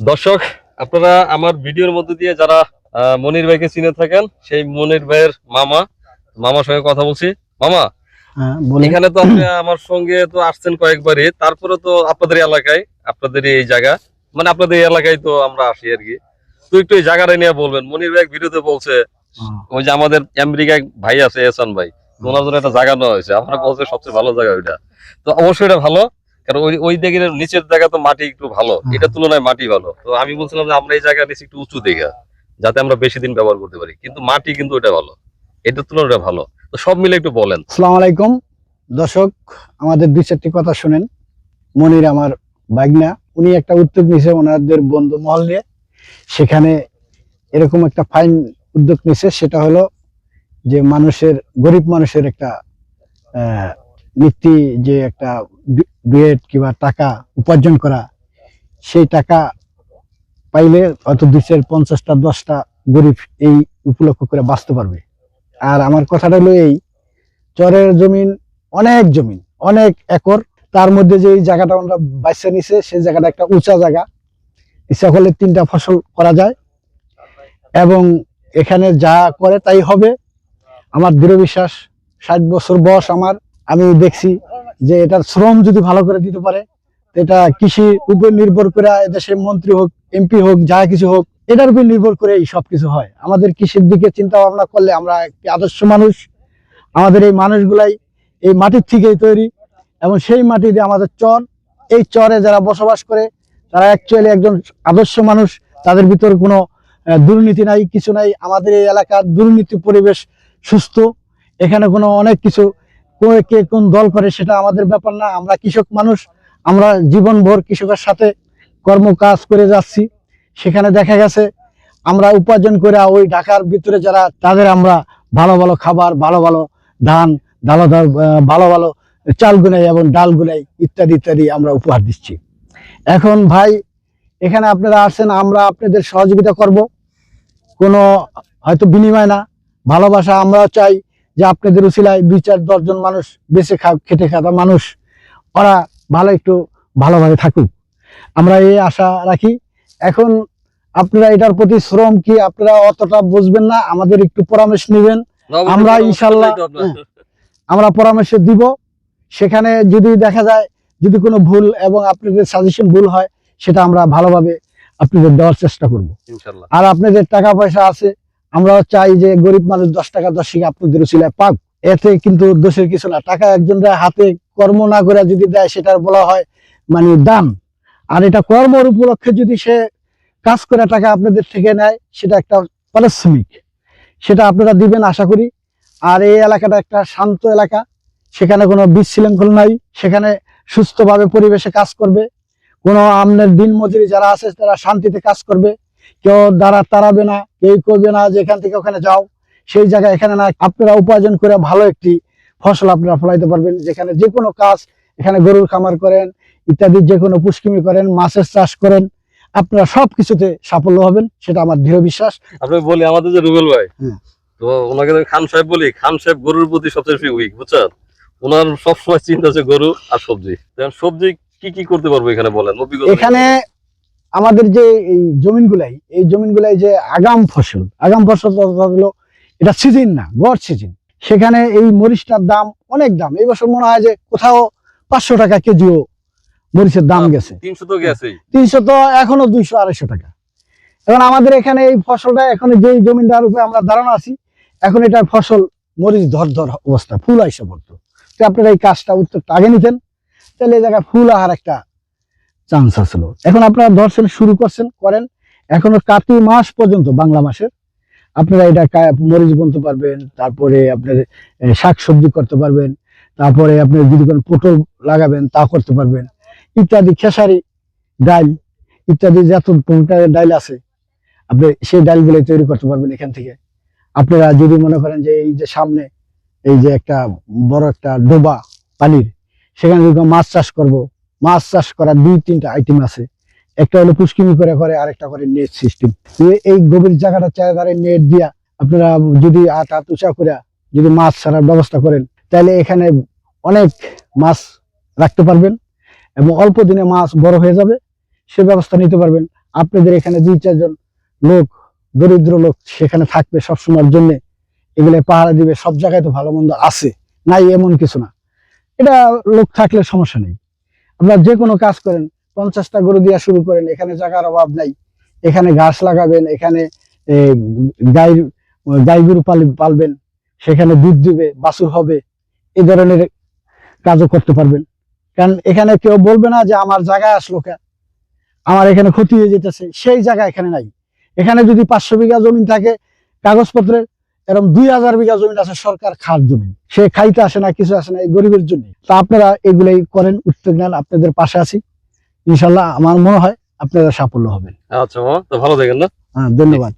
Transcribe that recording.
দর্শক আপনারা আমার ভিডিওর মধ্যে দিয়ে যারা মনির ভাইকে চিনে থাকেন সেই মনির ভাইয়ের মামা মামার সঙ্গে কথা বলছি। মামা হ্যাঁ এখানে তো আপনি আমার সঙ্গে তো আসছেন কয়েকবারই তারপরে তো আপনাদের এলাকায় আপনাদের এই জায়গা মানে আপনাদের এই এলাকায় তো আমরা আসি আর কি। তো একটু এই জায়গাটা নিয়ে বলবেন। মনির ভাই ভিডিওতে বলছে হ্যাঁ, ওই যে আমাদের আমেরিকা এক ভাই আছে এহসান ভাই ওনার জন্য একটা জায়গা নেওয়া হয়েছে। আমরা বলছে সবচেয়ে ভালো জায়গা ওইটা। তো অবশ্যই এটা ভালো। কারণ ওই ওই দিকের নিচের জায়গা তো মাটি একটু ভালো। এটার তুলনায় মাটি ভালো। তো আমি বলছিলাম যে আমরা এই জায়গা নিচে একটু উঁচু দেখা যাতে আমরা বেশি দিন ব্যবহার করতে পারি। কিন্তু মাটি কিন্তু ওটা ভালো। এটার তুলনায় ওটা ভালো। তো সব মিলে একটু বলেন। আসসালামু আলাইকুম। দর্শক আমাদের দুই চারটি কথা শুনেন। মনির আমার বাগনা উনি একটা উদ্যোগ নিছে ওনাদের বন্ধু মহল নিয়ে। সেখানে এরকম একটা ফাইন উদ্যোগ নিছে সেটা হলো যে মানুষের গরিব মানুষের একটা আহ, নীতি যে একটা ডুয়েট কিংবা টাকা উপার্জন করা, সেই টাকা পাইলে হয়তো দুই পঞ্চাশটা, দশটা গরিব এই উপলক্ষ করে বাঁচতে পারবে। আর আমার কথাটা হলো এই, চরের জমিন অনেক জমিন, অনেক একর, তার মধ্যে যে জায়গাটা আমরা বাইসা নিছে, সেই জায়গাটা একটা উঁচা জায়গা। ইচ্ছা করলে তিনটা ফসল করা যায়। এবং এখানে যা করে তাই হবে। আমার দৃঢ় বিশ্বাস, ষাট বছর বয়স আমার আমি দেখছি যে এটার শ্রম যদি ভালো করে দিতে পারে এটা কৃষির উপর নির্ভর করে দেশের মন্ত্রী হোক, এমপি হোক, যা কিছু হোক, এটার উপর নির্ভর করে এই সব কিছু হয়। আমাদের কৃষির দিকে চিন্তা ভাবনা করলে আমরা একটি আদর্শ মানুষ। আমাদের এই মানুষগুলাই এই মাটির থেকেই তৈরি এবং সেই মাটিতে আমাদের চর, এই চরে যারা বসবাস করে, তারা অ্যাকচুয়ালি একজন আদর্শ মানুষ। তাদের ভিতর কোনো দুর্নীতি নাই, কিছু নাই। আমাদের এই এলাকার দুর্নীতি পরিবেশ সুস্থ। এখানে কোনো অনেক কিছু কে- কোন দল করে সেটা আমাদের ব্যাপার না। আমরা কৃষক মানুষ, আমরা জীবনভর কৃষকের সাথে কর্ম কাজ করে যাচ্ছি। সেখানে দেখা গেছে, আমরা উপার্জন করে ওই ঢাকার ভিতরে যারা, তাদের আমরা ভালো ভালো খাবার, ভালো ভালো ধান, ভালো ভালো চাল গুনাই এবং ডাল গুনাই ইত্যাদি ইত্যাদি আমরা উপহার দিচ্ছি। এখন ভাই, এখানে আপনারা আসছেন আমরা আপনাদের সহযোগিতা করব। কোনো হয়তো বিনিময় না। ভালোবাসা আমরাও চাই। যে আপনাদের উচিলায় দুই চার দশজন মানুষ বেঁচে খা খেটে খাওয়া মানুষ ওরা ভালো একটু ভালোভাবে থাকুক। আমরা এই আশা রাখি। এখন আপনারা এটার প্রতি শ্রম কি আপনারা অতটা বুঝবেন না আমাদের একটু পরামর্শ নেবেন। আমরা ইনশাল্লাহ, হ্যাঁ। আমরা পরামর্শ দিব। সেখানে যদি দেখা যায় যদি কোনো ভুল এবং আপনাদের সাজেশন ভুল হয় সেটা আমরা ভালোভাবে আপনাদের দেওয়ার চেষ্টা করব। আর আপনাদের টাকা পয়সা আছে আমরাও চাই যে গরিব মানুষ দশ টাকা দশ টাকা আপনাদের উচিলায় পাক। এতে কিন্তু দোষের কিছু না। টাকা একজনরা হাতে কর্ম না করে যদি দেয়, সেটার বলা হয় মানে দান আর এটা কর্মর উপলক্ষে যদি সে কাজ করে টাকা আপনাদের থেকে নেয়, সেটা একটা পারিশ্রমিক। সেটা আপনারা দিবেন আশা করি। আর এই এলাকাটা একটা শান্ত এলাকা। সেখানে কোনো বিশৃঙ্খল নাই। সেখানে সুস্থভাবে পরিবেশে কাজ করবে। কোনো আমনের দিন মজুরি যারা আছে, তারা শান্তিতে কাজ করবে। কেউ দ্বারা তাড়াবে না কেউ করবে না যে এখান থেকে ওখানে যাও সেই জায়গায় এখানে না আপনারা উপার্জন করে ভালো একটি ফসল আপনারা ফলাইতে পারবেন। যেখানে যে কোনো কাজ এখানে গরুর খামার করেন ইত্যাদি যে কোনো পুষ্কিমি করেন মাছের চাষ করেন আপনারা সব কিছুতে সাফল্য হবেন সেটা আমার দৃঢ় বিশ্বাস। আপনি বলি আমাদের যে রুবেল ভাই তো ওনাকে খান সাহেব বলি খান সাহেব গরুর প্রতি সবচেয়ে উইক বুঝছেন? ওনার সবসময় চিন্তা আছে গরু আর সবজি। সবজি কি কি করতে পারব এখানে বলেন? এখানে আমাদের যে এই জমিনগুলাই এই জমিনগুলাই যে আগাম ফসল আগাম ফসল হলো এটা সিজন না গড় সিজন। সেখানে এই মরিচটার দাম অনেক দাম। এই বছর মনে হয় যে কোথাও পাঁচশো টাকা কেজিও মরিচের দাম গেছে। তিনশো তো গেছেই। তিনশো তো এখনও দুইশো আড়াইশো টাকা। এখন আমাদের এখানে এই ফসলটা এখন যে জমিনটার উপরে আমরা দাঁড়ানো আছি এখন এটার ফসল মরিচ ধর ধর অবস্থা ফুল আইসা পড়তো। তো আপনারা এই কাজটা উত্তরটা আগে নিতেন তাহলে এই জায়গায় ফুল আহার একটা চান্স আসছিল এখন আপনারা ধরছেন শুরু করছেন, করেন। এখনও কাতি মাস পর্যন্ত, বাংলা মাসের। আপনারা এটা মরিচ বুনতে পারবেন, তারপরে আপনার শাক সবজি করতে পারবেন, তারপরে আপনি যদি কোনো পটল লাগাবেন, তা করতে পারবেন। ইত্যাদি খেসারি ডাল ইত্যাদি যত ডাল আছে। আপনি সেই ডালগুলো তৈরি করতে পারবেন এখান থেকে। আপনারা যদি মনে করেন যে এই যে সামনে, এই যে একটা বড় একটা ডোবা পানির, সেখানে যদি মাছ চাষ করব মাছ চাষ করার দুই, তিনটা আইটেম আছে। একটা হলো পুষ্কিমি করে করে আরেকটা করে নেট সিস্টেম এই গভীর জায়গাটা চারিধারে নেট দিয়া আপনারা যদি আট উঁচা করে, যদি মাছ ছাড়ার ব্যবস্থা করেন তাহলে এখানে অনেক মাছ রাখতে পারবেন এবং অল্প দিনে মাছ বড় হয়ে যাবে, সে ব্যবস্থা নিতে পারবেন। আপনাদের এখানে দুই চারজন লোক, দরিদ্র লোক সেখানে থাকবে সবসময়ের জন্য। এগুলো পাহারা দিবে, সব জায়গায় তো ভালো মন্দ আছে, নাই এমন কিছু না। এটা লোক থাকলে সমস্যা নেই। আপনারা যে কোনো কাজ করেন, পঞ্চাশটা গরু দিয়া শুরু করেন, এখানে জায়গার অভাব নাই। এখানে ঘাস লাগাবেন, এখানে গাই গাই গরু পালবেন, সেখানে দুধ দিবে, বাছুর হবে, এ ধরনের কাজও করতে পারবেন। কারণ এখানে কেউ বলবে না যে আমার জায়গায় আসলো কে আমার এখানে ক্ষতি হয়ে যেতেছে, সেই জায়গা এখানে নাই। এখানে যদি পাঁচশো বিঘা জমি থাকে, কাগজপত্রের এরকম দুই হাজার বিঘা জমি আছে সরকার খার জমি সে খাইতে আসে না কিছু আসে না এই গরিবের জন্য। তা আপনারা এগুলাই করেন উদ্যোগ নেন আপনাদের পাশে আছি। ইনশাল্লাহ আমার মনে হয় আপনারা সাফল্য হবেন আচ্ছা ভালো থাকেন না। হ্যাঁ ধন্যবাদ।